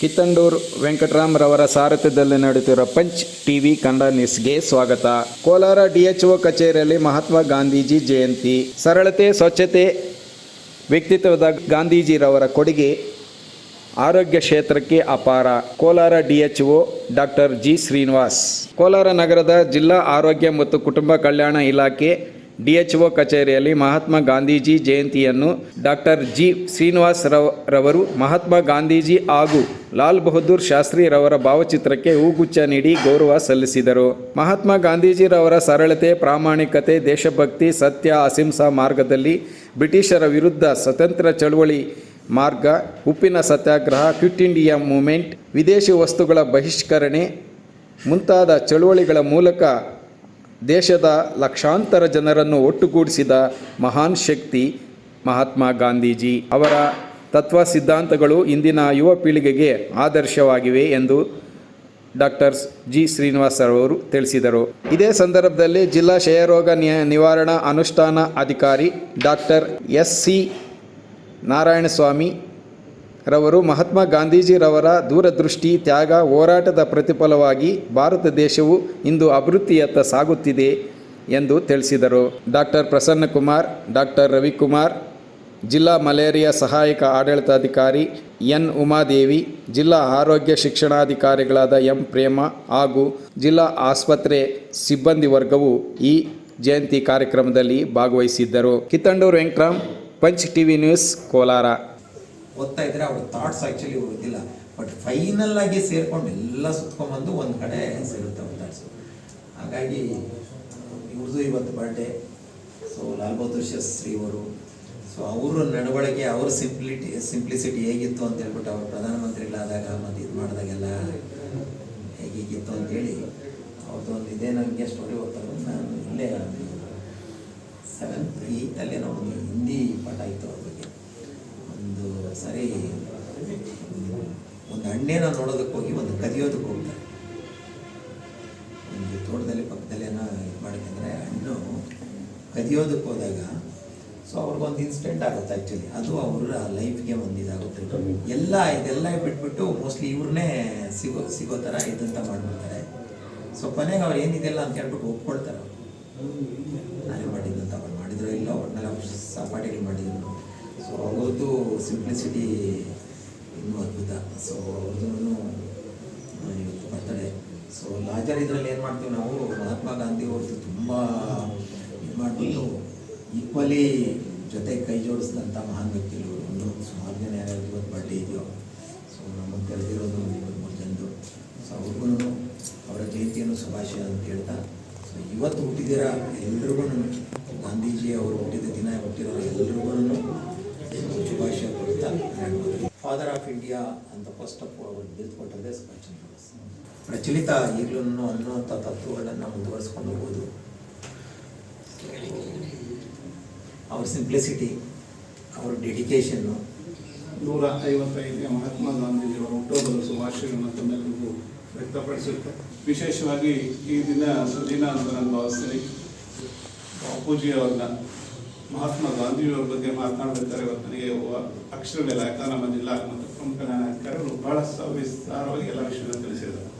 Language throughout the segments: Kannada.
ಕಿತ್ತಂಡೂರ್ ವೆಂಕಟರಾಮ್ರವರ ಸಾರಥ್ಯದಲ್ಲಿ ನಡೆಯುತ್ತಿರುವ ಪಂಚ್ ಟಿವಿ ಕನ್ನಡ ನ್ಯೂಸ್ಗೆ ಸ್ವಾಗತ. ಕೋಲಾರ ಡಿಎಚ್ಒ ಕಚೇರಿಯಲ್ಲಿ ಮಹಾತ್ಮ ಗಾಂಧೀಜಿ ಜಯಂತಿ. ಸರಳತೆ, ಸ್ವಚ್ಛತೆ, ವ್ಯಕ್ತಿತ್ವದ ಗಾಂಧೀಜಿರವರ ಕೊಡುಗೆ ಆರೋಗ್ಯ ಕ್ಷೇತ್ರಕ್ಕೆ ಅಪಾರ. Kolar DHO doctor G Srinivas. Kolar ನಗರದ ಜಿಲ್ಲಾ ಆರೋಗ್ಯ ಮತ್ತು ಕುಟುಂಬ ಕಲ್ಯಾಣ ಇಲಾಖೆ ಡಿಎಚ್ಒ ಕಚೇರಿಯಲ್ಲಿ ಮಹಾತ್ಮ ಗಾಂಧೀಜಿ ಜಯಂತಿಯನ್ನು ಡಾಕ್ಟರ್ ಜಿ ಶ್ರೀನಿವಾಸ್ ರವ್ ರವರು, ಮಹಾತ್ಮ ಗಾಂಧೀಜಿ ಹಾಗೂ ಲಾಲ್ ಬಹದ್ದೂರ್ ಶಾಸ್ತ್ರಿರವರ ಭಾವಚಿತ್ರಕ್ಕೆ ಹೂಗುಚ್ಛ ನೀಡಿ ಗೌರವ ಸಲ್ಲಿಸಿದರು. ಮಹಾತ್ಮ ಗಾಂಧೀಜಿರವರ ಸರಳತೆ, ಪ್ರಾಮಾಣಿಕತೆ, ದೇಶಭಕ್ತಿ, ಸತ್ಯ, ಅಹಿಂಸಾ ಮಾರ್ಗದಲ್ಲಿ ಬ್ರಿಟಿಷರ ವಿರುದ್ಧ ಸ್ವತಂತ್ರ ಚಳುವಳಿ ಮಾರ್ಗ, ಉಪ್ಪಿನ ಸತ್ಯಾಗ್ರಹ, ಕ್ವಿಟ್ ಇಂಡಿಯಾ ಮೂಮೆಂಟ್ ವಿದೇಶಿ ವಸ್ತುಗಳ ಬಹಿಷ್ಕರಣೆ ಮುಂತಾದ ಚಳುವಳಿಗಳ ಮೂಲಕ ದೇಶದ ಲಕ್ಷಾಂತರ ಜನರನ್ನು ಒಟ್ಟುಗೂಡಿಸಿದ ಮಹಾನ್ ಶಕ್ತಿ ಮಹಾತ್ಮ ಗಾಂಧೀಜಿ ಅವರ ತತ್ವ ಸಿದ್ಧಾಂತಗಳು ಇಂದಿನ ಯುವ ಪೀಳಿಗೆಗೆ ಆದರ್ಶವಾಗಿವೆ ಎಂದು ಡಾಕ್ಟರ್ ಜಿ ಶ್ರೀನಿವಾಸ್ ಅವರು ತಿಳಿಸಿದರು. ಇದೇ ಸಂದರ್ಭದಲ್ಲಿ ಜಿಲ್ಲಾ ಕ್ಷಯರೋಗ ನಿವಾರಣಾ ಅನುಷ್ಠಾನ ಅಧಿಕಾರಿ ಡಾಕ್ಟರ್ ಎಸ್ ಸಿ ನಾರಾಯಣಸ್ವಾಮಿ ರವರು ಮಹಾತ್ಮ ಗಾಂಧೀಜಿರವರ ದೂರದೃಷ್ಟಿ, ತ್ಯಾಗ, ಹೋರಾಟದ ಪ್ರತಿಫಲವಾಗಿ ಭಾರತ ದೇಶವು ಇಂದು ಅಭಿವೃದ್ಧಿಯತ್ತ ಸಾಗುತ್ತಿದೆ ಎಂದು ತಿಳಿಸಿದರು. ಡಾಕ್ಟರ್ ಪ್ರಸನ್ನಕುಮಾರ್ ಡಾಕ್ಟರ್ ರವಿಕುಮಾರ್, ಜಿಲ್ಲಾ ಮಲೇರಿಯಾ ಸಹಾಯಕ ಆಡಳಿತಾಧಿಕಾರಿ ಎನ್. ಉಮಾದೇವಿ, ಜಿಲ್ಲಾ ಆರೋಗ್ಯ ಶಿಕ್ಷಣಾಧಿಕಾರಿಗಳಾದ ಎಂ. ಪ್ರೇಮ ಹಾಗೂ ಜಿಲ್ಲಾ ಆಸ್ಪತ್ರೆ ಸಿಬ್ಬಂದಿ ವರ್ಗವು ಈ ಜಯಂತಿ ಕಾರ್ಯಕ್ರಮದಲ್ಲಿ ಭಾಗವಹಿಸಿದ್ದರು. Kittandur Venkataram, punch TV news, Kolar. ಓದ್ತಾ ಇದ್ರೆ ಅವ್ರ ಥಾಟ್ಸ್ ಆ್ಯಕ್ಚುಲಿ ಓದಿಲ್ಲ ಬಟ್ ಫೈನಲ್ ಆಗಿ ಸೇರ್ಕೊಂಡು ಎಲ್ಲ ಸುತ್ಕೊಂಬಂದು ಒಂದು ಕಡೆ ಸೇರುತ್ತೆ ಅವ್ರ ಥಾಟ್ಸು ಹಾಗಾಗಿ ಇವ್ರದ್ದು ಇವತ್ತು ಬರ್ಡೇ ಸೊ ಲಾಲ್ ಬಹದ್ದೂರ್ ಶಾಸ್ತ್ರಿ ಅವರು ಸೊ ಅವರ ನಡವಳಿಕೆ, ಅವ್ರ ಸಿಂಪ್ಲಿಟಿ ಸಿಂಪ್ಲಿಸಿಟಿ ಹೇಗಿತ್ತು ಅಂತ ಹೇಳ್ಬಿಟ್ಟು ಅವ್ರು ಪ್ರಧಾನಮಂತ್ರಿಗಳಾದಾಗ ಮತ್ತು ಇದು ಮಾಡಿದಾಗೆಲ್ಲ ಹೇಗಿತ್ತು ಅಂತೇಳಿ ಅವ್ರದ್ದು ಒಂದು ಇದೇ ನನಗೆ ಸ್ಟೋರಿ ಓದ್ತಾರೆ. ನಾನು ಇಲ್ಲೇ ಸೆವೆಂತ್ ಏಯ್ತಲ್ಲೇ ನಾವು ಹಿಂದಿ ಪಾಠ ಇತ್ತು ಅವ್ರ ಬಗ್ಗೆ ಒಂದು ಸರಿ, ಒಂದು ಹಣ್ಣೇನ ನೋಡೋದಕ್ಕೆ ಹೋಗಿ, ಒಂದು ಕದಿಯೋದಕ್ಕೆ ಹೋಗ್ತಾರೆ. ಒಂದು ತೋಟದಲ್ಲಿ ಪಕ್ಕದಲ್ಲಿ ಏನೋ ಇದು ಮಾಡಿದ್ರೆ ಹಣ್ಣು ಕದಿಯೋದಕ್ಕೆ ಹೋದಾಗ ಸೊ ಅವ್ರಿಗೊಂದು ಇನ್ಸಿಡೆಂಟ್ ಆಗುತ್ತೆ ಆ್ಯಕ್ಚುಲಿ ಅದು ಅವರ ಲೈಫ್ಗೆ ಒಂದು ಇದಾಗುತ್ತೆ. ಎಲ್ಲ ಇದೆಲ್ಲ ಬಿಟ್ಬಿಟ್ಟು ಮೋಸ್ಟ್ಲಿ ಇವ್ರನ್ನೇ ಸಿಗೋ ಸಿಗೋ ಥರ ಇದಂತ ಮಾಡ್ಬಿಡ್ತಾರೆ. ಸೊ ಕೊನೆಗೆ ಅವ್ರು ಏನಿದೆಲ್ಲ ಅಂತ ಹೇಳ್ಬಿಟ್ಟು ಒಪ್ಕೊಳ್ತಾರೆ ಸಿಂಪ್ಲಿಸಿಟಿ ಇನ್ನೂ ಅದ್ಭುತ ಸೊ ಅವ್ರದ್ದು ಇವತ್ತು ಬರ್ತಡೆ ಸೊ ಲಾಜರ್ ಇದರಲ್ಲಿ ಏನು ಮಾಡ್ತೀವಿ ನಾವು ಮಹಾತ್ಮ ಗಾಂಧಿ ಅವ್ರದ್ದು ತುಂಬ ಇದು ಮಾಡಿಬಿಟ್ಟು ಈಕ್ವಲಿ ಜೊತೆ ಕೈ ಜೋಡಿಸಿದಂಥ ಮಹಾನ್ ವ್ಯಕ್ತಿಗಳು ಒಂದು ಸುಮಾರು ಜನ ಯಾರ್ಯಾರು ಇವತ್ತು ಬರ್ಡೇ ಇದೆಯೋ ಸೊ ನಮಗೆ ಕರೆದಿರೋದು ಇಬ್ಬರು ಮೂರು ಜನರು ಸೊ ಅವ್ರಿಗೂ ಅವರ ಜಯಂತಿಯನ್ನು ಶುಭಾಶಯ ಅಂತ ಹೇಳ್ತಾ ಸೊ ಇವತ್ತು ಹುಟ್ಟಿದಿರ ಎಲ್ರಿಗೂ ಗಾಂಧೀಜಿ ಅವರು ಹುಟ್ಟಿದ ದಿನ ಹುಟ್ಟಿರೋ ಎಲ್ರಿಗೂ ಫಾದರ್ ಆಫ್ ಇಂಡಿಯಾ ಅಂತ ಫಸ್ಟ್ ಆಫ್ ಅವರು ಕೊಟ್ಟದ್ದೇ ಸುಭಾಷ್ ಪ್ರಚಲಿತ ಈಗಲೂ ಅನ್ನುವಂಥ ತತ್ವಗಳನ್ನು ಮುಂದುವರಿಸ್ಕೊಂಡು ಹೋಗ್ಬೋದು ಅವ್ರ ಸಿಂಪ್ಲಿಸಿಟಿ ಅವ್ರ ಡೆಡಿಕೇಶನ್ನು ನೂರ ಐವತ್ತೈದನೇ ಮಹಾತ್ಮ ಗಾಂಧೀಜಿಯವರ ಹುಟ್ಟುಹಬ್ಬದ ಶುಭಾಶಯಗಳನ್ನು ತಮ್ಮೆಲ್ಲರಿಗೂ ವ್ಯಕ್ತಪಡಿಸುತ್ತೆ. ವಿಶೇಷವಾಗಿ ಈ ದಿನ ಸುದಿನ ಅಂತ ನಾನು ಭಾವಿಸ್ತೀನಿ. ಬಾಪೂಜಿಯವ್ರನ್ನ ಮಹಾತ್ಮ ಗಾಂಧಿಯವರ ಬಗ್ಗೆ ಮಾತನಾಡಬೇಕಾದ್ರೆ ಇವತ್ತು ನನಗೆ ಅಕ್ಷರ ಯಾಕಂದ್ರೆ ನಮ್ಮ ಜಿಲ್ಲಾ ಮತ್ತು ಪ್ರಮುಖ ನಾಯಕರು ಬಹಳ ಸವಿಸ್ತಾರವಾಗಿ ಎಲ್ಲ ವಿಷಯಗಳನ್ನು ತಿಳಿಸಿದ್ದಾರೆ.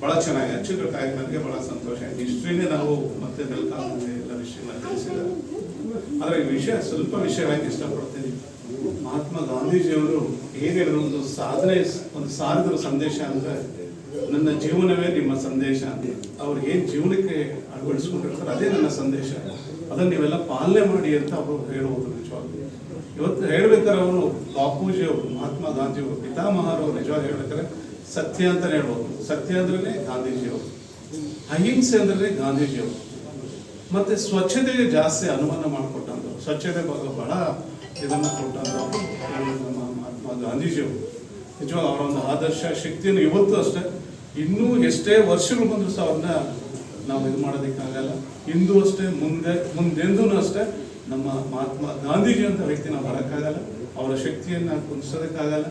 ಬಹಳ ಚೆನ್ನಾಗಿ ಅಚ್ಚುಕಟ್ಟಾಗಿ ನನಗೆ ಬಹಳ ಸಂತೋಷ ಆಯ್ತು. ಇಷ್ಟರಿಂದ ನಾವು ಮತ್ತೆ ಬೆಳಕಾಗಿ ಎಲ್ಲ ವಿಷಯಗಳನ್ನ ತಿಳಿಸಿದ್ದಾರೆ. ಆದರೆ ವಿಷಯ ಸ್ವಲ್ಪ ವಿಷಯವಾಗಿ ಇಷ್ಟಪಡ್ತೀನಿ. ಮಹಾತ್ಮ ಗಾಂಧೀಜಿಯವರು ಹೇಗೆ ಒಂದು ಸಾಧನೆ, ಒಂದು ಸಾರಿದ್ರ ಸಂದೇಶ ಅಂದ್ರೆ ನನ್ನ ಜೀವನವೇ ನಿಮ್ಮ ಸಂದೇಶ ಅಂತ ಅವ್ರು ಏನ್ ಜೀವನಕ್ಕೆ ಅಳವಡಿಸ್ಕೊಂಡಿರ್ತಾರೆ ಅದೇ ನನ್ನ ಸಂದೇಶ. ಅದನ್ನ ನೀವೆಲ್ಲ ಪಾಲನೆ ಮಾಡಿ ಅಂತ ಅವರು ಹೇಳುವುದು ನಿಜವಾಗ್ಲೂ. ಇವತ್ತು ಹೇಳ್ಬೇಕಾದ್ರೆ ಅವರು ಬಾಪೂಜಿ ಮಹಾತ್ಮ ಗಾಂಧಿ ಅವರು ಪಿತಾಮಹರು ನಿಜವಾಗಿ ಹೇಳ್ಬೇಕಾದ್ರೆ ಸತ್ಯ ಅಂತಾನೆ ಹೇಳ್ಬೋದು. ಸತ್ಯ ಅಂದ್ರೆ ಗಾಂಧೀಜಿಯವರು ಅಹಿಂಸೆ ಅಂದ್ರೆ ಗಾಂಧೀಜಿಯವರು ಮತ್ತೆ ಸ್ವಚ್ಛತೆಗೆ ಜಾಸ್ತಿ ಅನುಮಾನ ಮಾಡಿಕೊಟ್ಟಂತವ್ರು ಸ್ವಚ್ಛತೆ ಬಗ್ಗೆ ಬಹಳ ಇದನ್ನ ಕೊಟ್ಟಂತ ನಮ್ಮ ಮಹಾತ್ಮ ಗಾಂಧೀಜಿಯವರು ನಿಜವಾಗ ಅವರ ಒಂದು ಆದರ್ಶ ಶಕ್ತಿಯನ್ನು ಇವತ್ತು ಅಷ್ಟೇ ಇನ್ನೂ ಎಷ್ಟೇ ವರ್ಷಗಳು ಬಂದರೂ ಸಹ ಅವ್ರನ್ನ ನಾವು ಇದು ಮಾಡೋದಕ್ಕಾಗಲ್ಲ. ಇಂದು ಅಷ್ಟೇ, ಮುಂದೆ ಮುಂದೆಂದೂ ಅಷ್ಟೇ ನಮ್ಮ ಮಹಾತ್ಮ ಗಾಂಧೀಜಿ ಅಂತ ವ್ಯಕ್ತಿ ನಾವು ಬರೋಕ್ಕಾಗಲ್ಲ ಅವರ ಶಕ್ತಿಯನ್ನು ಕುಂದಿಸೋದಕ್ಕಾಗಲ್ಲ.